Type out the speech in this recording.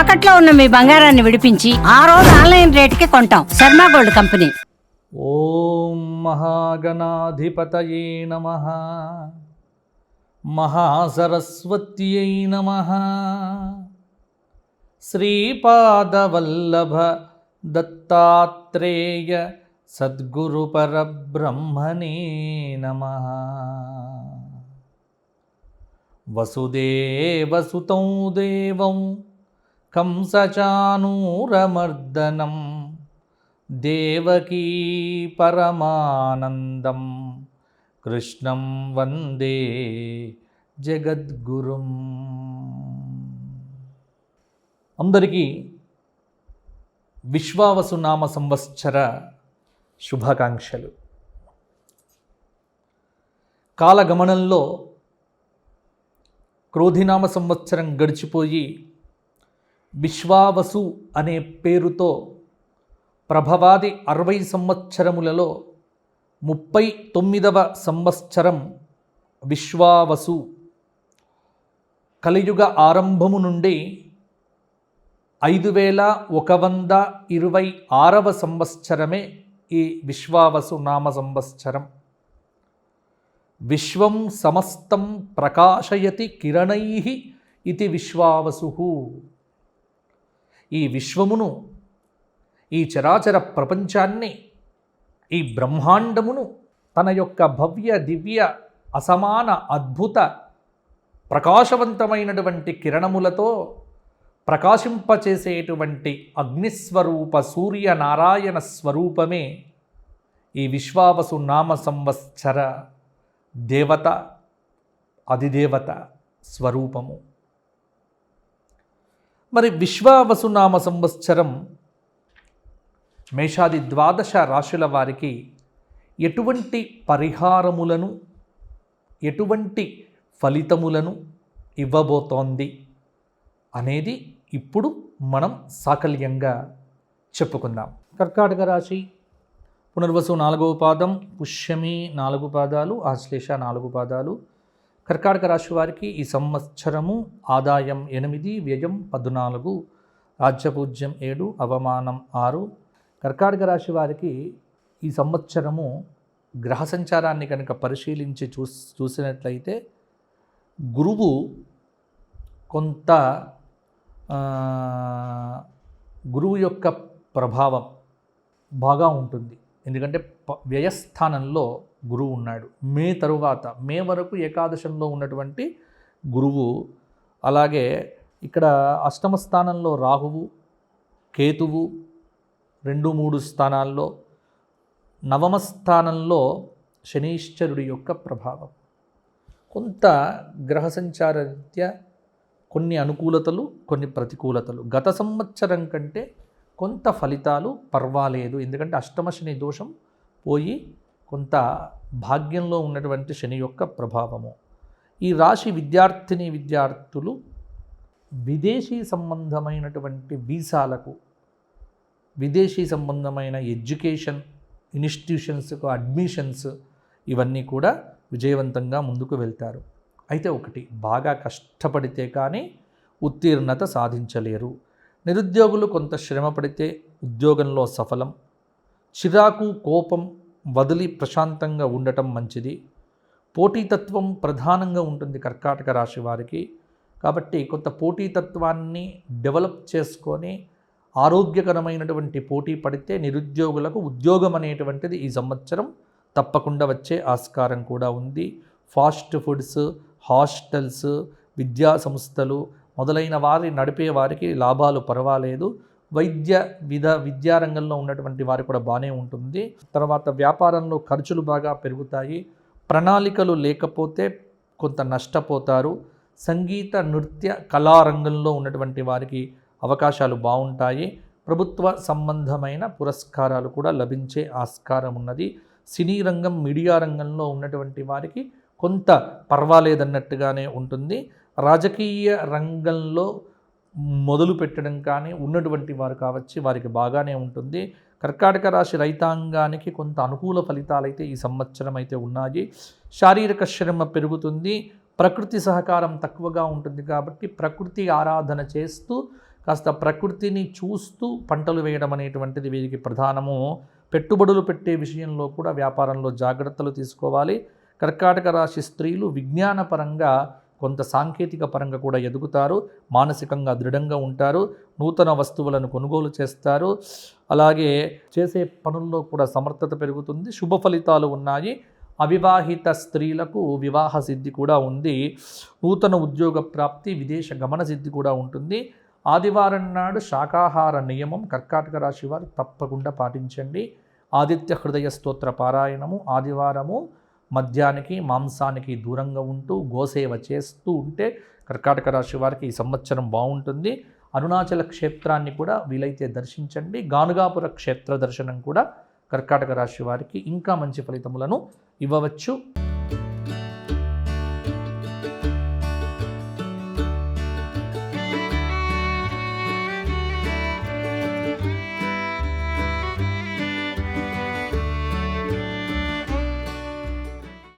తాకట్లో ఉన్న మీ బంగారాన్ని విడిపించి ఆ రోజు ఆన్లైన్ రేటుకి కొంటాం. Sharma gold company. ఓం మహాగణాధిపతయే నమ. మహాసరస్వత్యై నమ. శ్రీపాదవల్లభ దత్తాత్రేయ సద్గురు పరబ్రహ్మణే నమ వసుదేవసుతం దేవం కంసచానూరమర్దనం దేవకీ పరమానందం కృష్ణం వందే జగద్గురుం. అందరికీ విశ్వావసు నామ సంవత్సర శుభాకాంక్షలు. కాలగమనంలో క్రోధినామ సంవత్సరం గడిచిపోయి విశ్వావసు అనే పేరుతో ప్రభవాది అరవై సంవత్సరములలో ముప్పై తొమ్మిదవ సంవత్సరం విశ్వావసు కలియుగ ఆరంభము నుండి ఐదు వేల ఒక వంద ఇరవై ఆరవ సంవత్సరమే ఈ విశ్వావసు నామ సంవత్సరం. విశ్వం సమస్తం ప్రకాశయతి కిరణై ఇది విశ్వావసు. ఈ విశ్వమును ఈ చరాచర ప్రపంచాన్ని ఈ బ్రహ్మాండమును తన యొక్క భవ్య దివ్య అసమాన అద్భుత ప్రకాశవంతమైనటువంటి కిరణములతో ప్రకాశింపచేసేటువంటి అగ్నిస్వరూప సూర్య నారాయణ స్వరూపమే ఈ విశ్వావసు నామ సంవత్సర దేవత అధిదేవత స్వరూపము. మరి విశ్వావసునామ సంవత్సరం మేషాది ద్వాదశ రాశుల వారికి ఎటువంటి పరిహారములను ఎటువంటి ఫలితములను ఇవ్వబోతోంది అనేది ఇప్పుడు మనం సాకల్యంగా చెప్పుకుందాం. కర్కాటక రాశి పునర్వసు నాలుగవ పాదం పుష్యమి నాలుగు పాదాలు ఆశ్లేష నాలుగు పాదాలు కర్కాటక రాశి వారికి ఈ సంవత్సరము ఆదాయం ఎనిమిది వ్యయం పద్నాలుగు రాజ్యపూజ్యం ఏడు అవమానం ఆరు. కర్కాటక రాశి వారికి ఈ సంవత్సరము గ్రహ సంచారాన్ని కనుక పరిశీలించి చూ చూసినట్లయితే గురువు కొంత గురువు యొక్క ప్రభావం బాగా ఉంటుంది. ఎందుకంటే ప- వ్యయస్థానంలో గురువు ఉన్నాడు. మే తరువాత మే వరకు ఏకాదశంలో ఉన్నటువంటి గురువు అలాగే ఇక్కడ అష్టమ స్థానంలో రాహువు కేతువు రెండు మూడు స్థానాల్లో నవమ స్థానంలో శనీశ్వరుడి యొక్క ప్రభావం. కొంత గ్రహ సంచారరీత్యా కొన్ని అనుకూలతలు కొన్ని ప్రతికూలతలు. గత సంవత్సరం కంటే కొంత ఫలితాలు పర్వాలేదు. ఎందుకంటే అష్టమ శని దోషం పోయి కొంత భాగ్యంలో ఉన్నటువంటి శని యొక్క ప్రభావము. ఈ రాశి విద్యార్థిని విద్యార్థులు విదేశీ సంబంధమైనటువంటి వీసాలకు విదేశీ సంబంధమైన ఎడ్యుకేషన్ ఇన్స్టిట్యూషన్స్కు అడ్మిషన్స్ ఇవన్నీ కూడా విజయవంతంగా ముందుకు వెళ్తారు. అయితే ఒకటి బాగా కష్టపడితే కానీ ఉత్తీర్ణత సాధించలేరు. నిరుద్యోగులు కొంత శ్రమ పడితే ఉద్యోగంలో సఫలం. చిరాకు కోపం వదిలి ప్రశాంతంగా ఉండటం మంచిది. పోటీతత్వం ప్రధానంగా ఉంటుంది కర్కాటక రాశి వారికి. కాబట్టి కొంత పోటీతత్వాన్ని డెవలప్ చేసుకొని ఆరోగ్యకరమైనటువంటి పోటీ పడితే నిరుద్యోగులకు ఉద్యోగం అనేటువంటిది ఈ సంవత్సరం తప్పకుండా వచ్చే ఆస్కారం కూడా ఉంది. ఫాస్ట్ ఫుడ్స్ హాస్టల్స్ విద్యా సంస్థలు మొదలైన వారి నడిపే వారికి లాభాలు పర్వాలేదు. వైద్య విధ విద్యారంగంలో ఉన్నటువంటి వారికి కూడా బాగానే ఉంటుంది. తర్వాత వ్యాపారంలో ఖర్చులు బాగా పెరుగుతాయి. ప్రణాళికలు లేకపోతే కొంత నష్టపోతారు. సంగీత నృత్య కళారంగంలో ఉన్నటువంటి వారికి అవకాశాలు బాగుంటాయి. ప్రభుత్వ సంబంధమైన పురస్కారాలు కూడా లభించే ఆస్కారం ఉన్నది. సినీ రంగం మీడియా రంగంలో ఉన్నటువంటి వారికి కొంత పర్వాలేదన్నట్టుగానే ఉంటుంది. రాజకీయ రంగంలో మొదలు పెట్టడం కానీ ఉన్నటువంటి వారు కావచ్చు వారికి బాగానే ఉంటుంది. కర్కాటక రాశి రైతాంగానికి కొంత అనుకూల ఫలితాలైతే ఈ సంవత్సరం అయితే ఉన్నాయి. శారీరక శ్రమ పెరుగుతుంది ప్రకృతి సహకారం తక్కువగా ఉంటుంది కాబట్టి ప్రకృతి ఆరాధన చేస్తూ కాస్త ప్రకృతిని చూస్తూ పంటలు వేయడం అనేటువంటిది వీరికి ప్రధానము. పెట్టుబడులు పెట్టే విషయంలో కూడా వ్యాపారంలో జాగ్రత్తలు తీసుకోవాలి. కర్కాటక రాశి స్త్రీలు విజ్ఞానపరంగా కొంత సాంకేతిక పరంగా కూడా ఎదుగుతారు మానసికంగా దృఢంగా ఉంటారు నూతన వస్తువులను కొనుగోలు చేస్తారు. అలాగే చేసే పనుల్లో కూడా సమర్థత పెరుగుతుంది శుభ ఫలితాలు ఉన్నాయి. అవివాహిత స్త్రీలకు వివాహ సిద్ధి కూడా ఉంది. నూతన ఉద్యోగ ప్రాప్తి విదేశ గమన సిద్ధి కూడా ఉంటుంది. ఆదివారం నాడు శాకాహార నియమం కర్కాటక రాశి వారు తప్పకుండా పాటించండి. ఆదిత్య హృదయ స్తోత్ర పారాయణము ఆదివారము మద్యానికి మాంసానికి దూరంగా ఉంటూ గోసేవ చేస్తూ ఉంటే కర్కాటక రాశి వారికి ఈ సంవత్సరం బాగుంటుంది. అరుణాచల క్షేత్రాన్ని కూడా వీలైతే దర్శించండి. గానుగాపుర క్షేత్ర దర్శనం కూడా కర్కాటక రాశి వారికి ఇంకా మంచి ఫలితములను ఇవ్వవచ్చు.